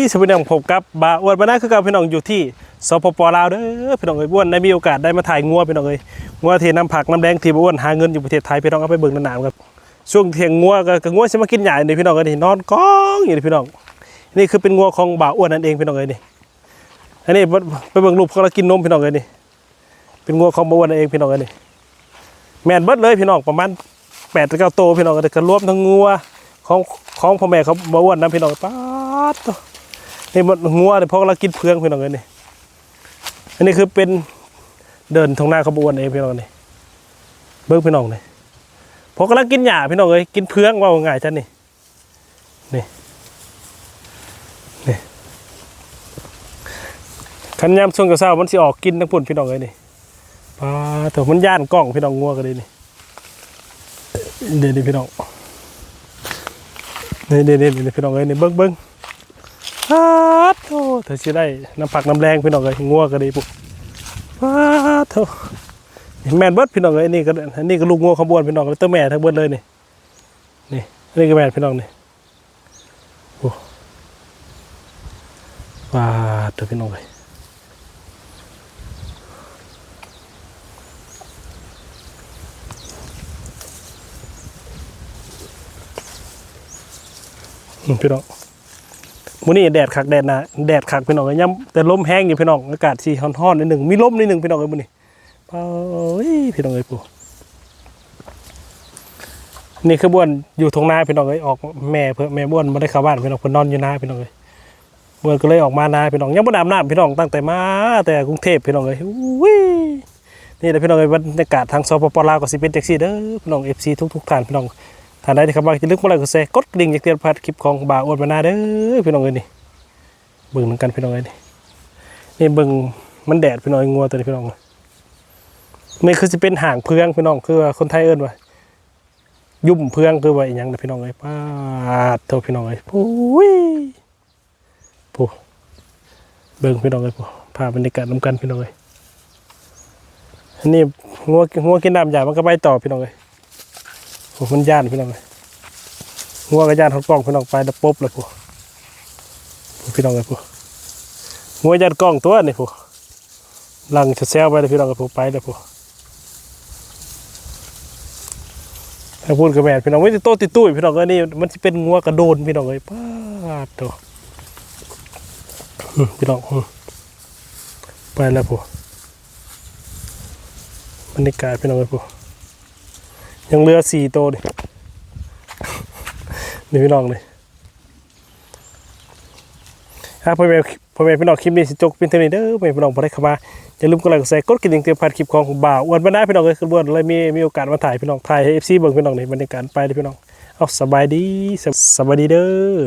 ที่สวัสดีผมกับบาอ้วนบานาคือกับพี่น้องอยู่ที่สปปลาวเด้อพี่น้องเอ้ยอ้วนได้มีโอกาสได้มาถ่ายงัวพี่น้องเอ้ยงัวที่น้ำผักน้ำแดงที่บาอ้วนหาเงินอยู่ประเทศไทยพี่น้องเอาไปเบิ่งนานๆครับช่วงเที่ยงงัวก็งัวสิมากินใหญ้านี่พี่น้องเอ้ยนี่นอนกองอยู่นี่พี่น้อง นี่คือเป็นงัวของบาอ้วนนั่นเองพี่น้องเอ้ยนี่อันนี้ไปเบิ่งรูปเขาแล้วกินนมพี่น้องเอ้ยนี่เป็นงัวของบาอ้วนนั่นเองพี่น้องเอ้ยนี่แม่นเบิดเลยพี่น้องประมาณแปดถึงเก้าโตพี่น้องเอ้ยก็รวมทั้งงัวของของพ่อแม่เขาบาอ้วนนะพี่น้องปาด นี่มันงัวเนี่ยพราะเรากินเพืองพี่น้องเอ้ยนี่อันนี้คือเป็นเดินทางหน้าขบวนเองพี่น้องนี่เบิ้งพี่น้องนี่พราะกำลังกินหญ้าพี่น้องเอ้ยกินเพืองว่าง่ายจ้ะนี่นี่นี่ขันยามช่วงกระเช้ามันสิออกกินทั้งปุ่นพี่น้องเอ้ยนี่ปลาเถอะมันย่านกล้องพี่น้องงัวกันเลยนี่เดี๋ยวนี่พี่น้องนี่เดี๋ยวนี่พี่น้องเอ้ยนี่เบิ้งเบิ้ง ฮัดโธ่เธอจะได้น้ำผักน้ำแรงพี่น้องเลยงัวก็ดีปุ๊บฮัดโธ่นี่แมนเบิดพี่น้องเลยนี่ก็อันนี้ก็ลูกงัวขบวนพี่น้องเลยเตอร์แม่ทั้งเบิดเลยนี่นี่อันนี่ก็แม่นพี่น้องนี่โอ้ว้าดเถอะพี่น้องเลยอืมพี่น้อง มื้อนี้แดดคักแดดนะแดดคักพี่น้องเอ้ยย่ำแต่ลมแห้งอยู่พี่น้องอากาศสีร้อนๆนิดหนึ่งมีลมนิดหนึ่งพี่น้องเอ้ยมื้อนี้เอ้ยพี่น้องเอ้ยปู่นี่คือบ้วนอยู่ทงนาพี่น้องเอ้ยออกแม่เพื่อแม่บ้วนไม่ได้เข้าบ้านพี่น้องเพิ่นนอนอยู่นาพี่น้องเอ้ยบ้วนก็เลยออกมานาพี่น้องยังบ่ได้าบน้ำพี่น้องตั้งแต่มา แต่กรุงเทพพี่น้องเอ้ยอุ้ยนี่แหละพี่น้องเอ้ยบรรยากาศทางสปปลาวก็สิเป็นจังซี่เด้อพี่น้อง FC ทุกๆท่านพี่น้อง ท่านใดที่เข้ามาจะลึกเมื่อไรก็แชร์กดกริ่งอยากเตือนพลาดคลิปของบ่าวอ้วนมาหน้าเด้อพี่น้องเอ้ยนี่เบิ่งเหมือนกันพี่น้องเอ้ยนี่นี่เบิ่งมันแดดพี่น้องงัวตัวนี้พี่น้องนี่คือจะเป็นห่างเพืองพี่น้องคือว่าคนไทยเอิ้นว่ายุ่มเพืองคือว่าอหยังนะพี่น้องเอ้ยป้าดโทพี่น้องเอ้ยปุ้ยปูเบิ่งพี่น้องเอ้ยปูภาพบรรยากาศน้ำกันพี่น้องเอ้ยนนี้งัวงัวกินน้ำยามันก็ไปต่อพี่น้องเอ้ยโอ้มันย่านพี่น้องเลย งัวกับย่านเขากล้องพี่น้องไปแล้วปุ๊บเลยผู้พี่น้องเลยผู้งัวย่านกล้องตัวนี่ผู้หลังจะแซวไปเลยพี่น้องเลยผู้ไปเลยผู้ถ้าพูดกับแม่พี่น้องไม่ติดโตติดตุ้ยพี่น้องเลยนี่มันจะเป็นงัวกระโดนพี่น้องเลยป้าดตัวพี่น้องไปแล้วผู้บรรยากาศพี่น้องเลยผู้ยังเหลือสี่ตัวดิ นี่พี่น้องเลยครับพ่อแม่พ่อแม่พี่น้องคลิปนี้สิจกเป็นเท่านี้เด้อพ่อแม่พี่น้องพอได้เข้ามาอย่าลืมกดไลค์กดแชร์กดกระดิ่งเตือนภัยคลิปของบ่าวอวนบรรดาพี่น้องเลยคือบ้วนเลยมีมีโอกาสมาถ่ายพี่น้องถ่ายให้เอฟซีเบิ่งพี่น้องในบรรยากาศไปเลยพี่น้องเอาสบายดีสบายดีเด้อ